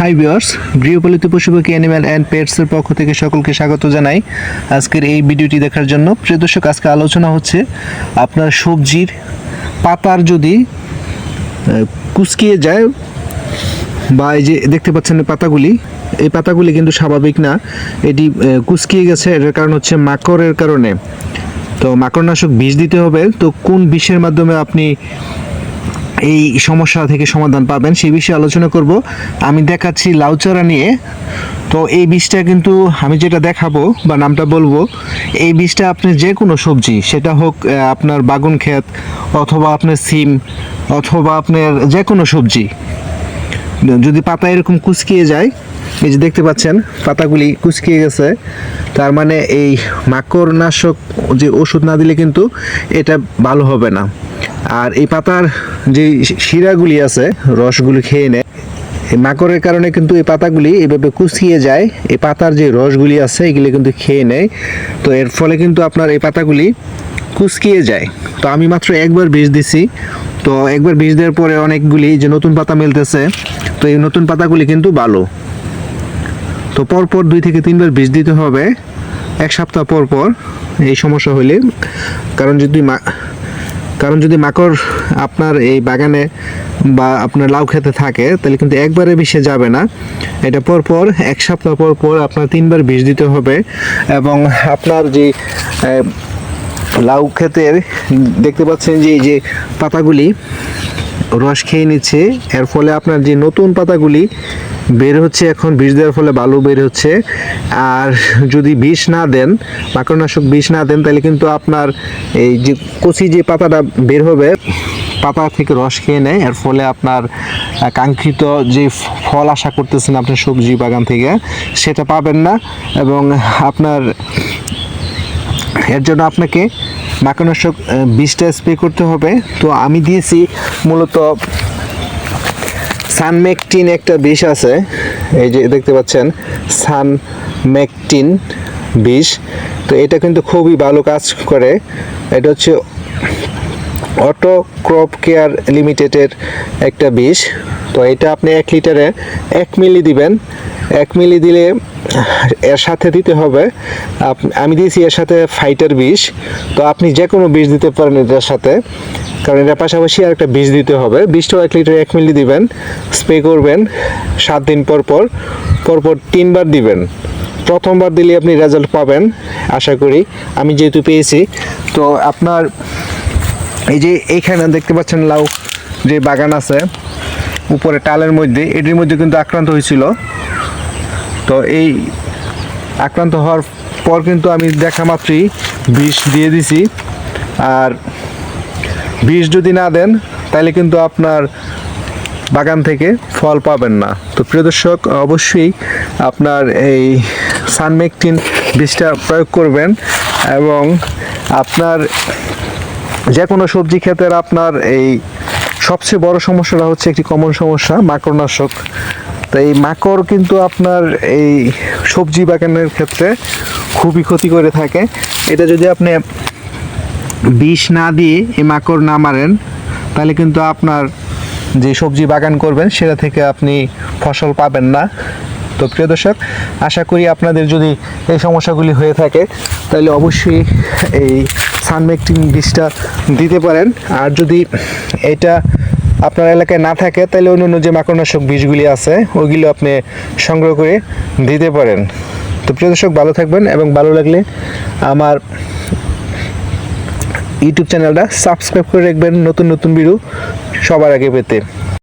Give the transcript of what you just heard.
Hi viewers গৃহপালিত পশুপাখি animal and পেটসের পক্ষ থেকে সকলকে স্বাগত জানাই আজকের এই ভিডিওটি দেখার জন্য। প্রিয় দর্শক, আজকে আলোচনা হচ্ছে আপনার সবজির পাতার যদি কুচকিয়ে যায় বা এই যে দেখতে পাচ্ছেন পাতাগুলি, এই পাতাগুলি কিন্তু স্বাভাবিক না, এটি কুচকিয়ে গেছে, এটার কারণ হচ্ছে মাকড়ের কারণে। তো মাকড়নাশক বিষ দিতে হবে, তো কোন বিষের মাধ্যমে আপনি এই সমস্যা থেকে সমাধান পাবেন, সেই বিষয়ে আলোচনা করব। আমি দেখাচ্ছি লাউচারা নিয়ে। তো এই বীজটা কিন্তু আমি যেটা দেখাবো বা নামটা বলব, এই বীজটা আপনি যে কোনো সবজি, সেটা হোক আপনার বাগুন ক্ষেত অথবা আপনার সিম অথবা আপনার যে কোনো সবজি, যদি পাতা এরকম কুচকিয়ে যায়, এই যে দেখতে পাচ্ছেন, পাতাগুলি কুচকিয়ে গেছে, তার মানে এই মাকড়নাশক যে ওষুধ না দিলে কিন্তু এটা ভালো হবে না। আর এই পাতার যে শিরাগুলি আছে, রসগুলি খেয়ে নেয় এই মাকড়ের কারণে কিন্তু এই পাতাগুলি এভাবে কুচকিয়ে যায়। এই পাতার যে রসগুলি আছে, এগুলি কিন্তু খেয়ে নেয়। তো এর ফলে কিন্তু আপনার এই পাতাগুলি কুচকিয়ে যায়। তো আমি মাত্র একবার বীজ দিছি। তো একবার বীজ দেওয়ার পরে অনেকগুলি যে নতুন পাতা মিলতেছে, তো এই নতুন পাতাগুলি কিন্তু ভালো তো পরপর দুই থেকে তিনবার বীজ দিতে হবে। এক সপ্তাহ পর পর এই সমস্যা হলে। কারণ যদি কারণ যদি মাকড় আপনার এই বাগানে বা আপনার লাউ খেতে থাকে, তাহলে কিন্তু একবারে বিষে যাবে না। এটা পর পর এক সপ্তাহ পর পর আপনার তিনবার বিষ দিতে হবে এবং আপনার যে লাউ ক্ষেতের, দেখতে পাচ্ছেন যে এই যে পাতাগুলি রস খেয়ে নিচ্ছে। এর ফলে আপনার যে নতুন পাতাগুলি বের হচ্ছে এখন, বিষ দেওয়ার ফলে বালু বের হচ্ছে। আর যদি বিষ না দেন, মাকড়নাশক বিষ না দেন, তাহলে কিন্তু আপনার এই যে কচি যে পাতাটা বের হবে, পাতা থেকে রস খেয়ে নেয়। এর ফলে আপনার কাঙ্ক্ষিত যে ফল আশা করতেছেন আপনার সবজি বাগান থেকে, সেটা পাবেন না। এবং আপনার এর জন্য আপনাকে মাকড়নাশক বিষটা স্প্রে করতে হবে। তো আমি দিয়েছি মূলত সানমেকটিন একটা বিষ আছে। এই যে দেখতে পাচ্ছেন, সানমেকটিন বিষ। তো এটা কিন্তু খুবই ভালো কাজ করে। এটা হচ্ছে অটো ক্রপ কেয়ার লিমিটেডের একটা বিষ। তো এটা আপনি এক লিটারে এক মিলি দিবেন। এক মিলি দিলে এর সাথে দিতে হবে। আমি দিয়েছি এর সাথে ফাইটার বিষ। তো আপনি যে কোনো বিষ দিতে পারেন এটার সাথে। কারণ এটার পাশাপাশি আর একটা বিষ দিতে হবে। বিষটাও এক লিটারে এক মিলি দিবেন। স্প্রে করবেন সাত দিন পর পর। পরপর তিনবার দিবেন। প্রথমবার দিলে আপনি রেজাল্ট পাবেন। আশা করি। আমি যেহেতু পেয়েছি, তো আপনার এই যে এইখানে দেখতে পাচ্ছেন লাউ যে বাগান আছে, উপরে টালের মধ্যে, এটির মধ্যে কিন্তু আক্রান্ত হয়েছিল। তো এই আক্রান্ত হওয়ার পর কিন্তু আমি দেখা মাত্রই বিষ দিয়ে দিছি। আর বিষ যদি না দেন, তাহলে কিন্তু আপনার বাগান থেকে ফল পাবেন না। তো প্রিয় দর্শক, অবশ্যই আপনার এই সানমেকটিন বীজটা প্রয়োগ করবেন এবং আপনার যে কোনো সবজি ক্ষেতের আপনার এই সবচেয়ে বড় সমস্যাটা হচ্ছে একটি কমন সমস্যা, মাকড়নাশক। তো এই মাকড় কিন্তু আপনার এই সবজি বাগানের ক্ষেত্রে খুবই ক্ষতি করে থাকে। এটা যদি আপনি বিষ না দিয়ে এই মাকড় না মারেন, তাহলে কিন্তু আপনার যে সবজি বাগান করবেন, সেটা থেকে আপনি ফসল পাবেন না। তো প্রিয় দর্শক, আশা করি আপনাদের যদি এই সমস্যাগুলি হয়ে থাকে, তাহলে অবশ্যই এই সানমেকটিং বীজটা দিতে পারেন। আর যদি এটা আপনার এলাকায় না থাকে, তাহলে অন্য অন্য যে মাকড়নাশক বীজগুলি আছে ওইগুলো আপনি সংগ্রহ করে দিতে পারেন। তো প্রিয় দর্শক, ভালো থাকবেন এবং ভালো লাগলে আমার ইউটিউব চ্যানেলটা সাবস্ক্রাইব করে রাখবেন। নতুন নতুন ভিডিও সবার আগে পেতে।